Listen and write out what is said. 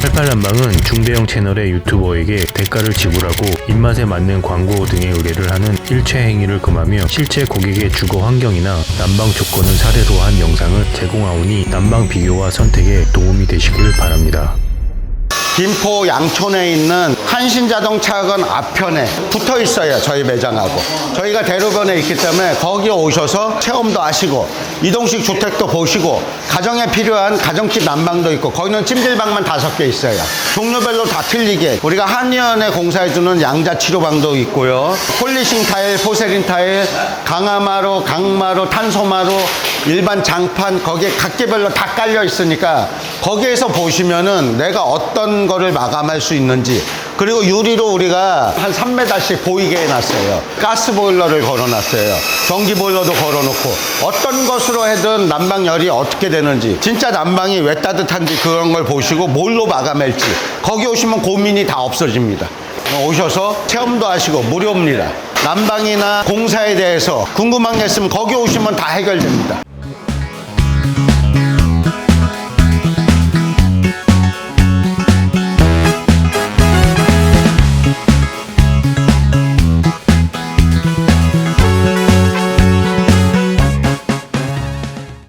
팔팔난방은 중대형 채널의 유튜버에게 대가를 지불하고 입맛에 맞는 광고 등의 의뢰를 하는 일체 행위를 금하며 실제 고객의 주거 환경이나 난방 조건을 사례로 한 영상을 제공하오니 난방 비교와 선택에 도움이 되시길 바랍니다. 김포 양촌에 있는 한신자동차관 앞편에 붙어 있어요 저희 매장하고. 저희가 대로변에 있기 때문에 거기 오셔서 체험도 하시고 이동식 주택도 보시고 가정에 필요한 가정집 난방도 있고 거기는 찜질방만 다섯 개 있어요. 종류별로 다 틀리게. 우리가 한의원에 공사해주는 양자 치료방도 있고요. 폴리싱 타일, 포세린 타일, 강화마루, 강마루, 탄소마루 일반 장판 거기에 각계별로 다 깔려 있으니까 거기에서 보시면은 내가 어떤 거를 마감할 수 있는지 그리고 유리로 우리가 한 3m씩 보이게 해놨어요. 가스 보일러를 걸어놨어요. 전기 보일러도 걸어놓고 어떤 것으로 해든 난방열이 어떻게 되는지 진짜 난방이 왜 따뜻한지 그런 걸 보시고 뭘로 마감할지 거기 오시면 고민이 다 없어집니다. 오셔서 체험도 하시고 무료입니다. 난방이나 공사에 대해서 궁금한 게 있으면 거기 오시면 다 해결됩니다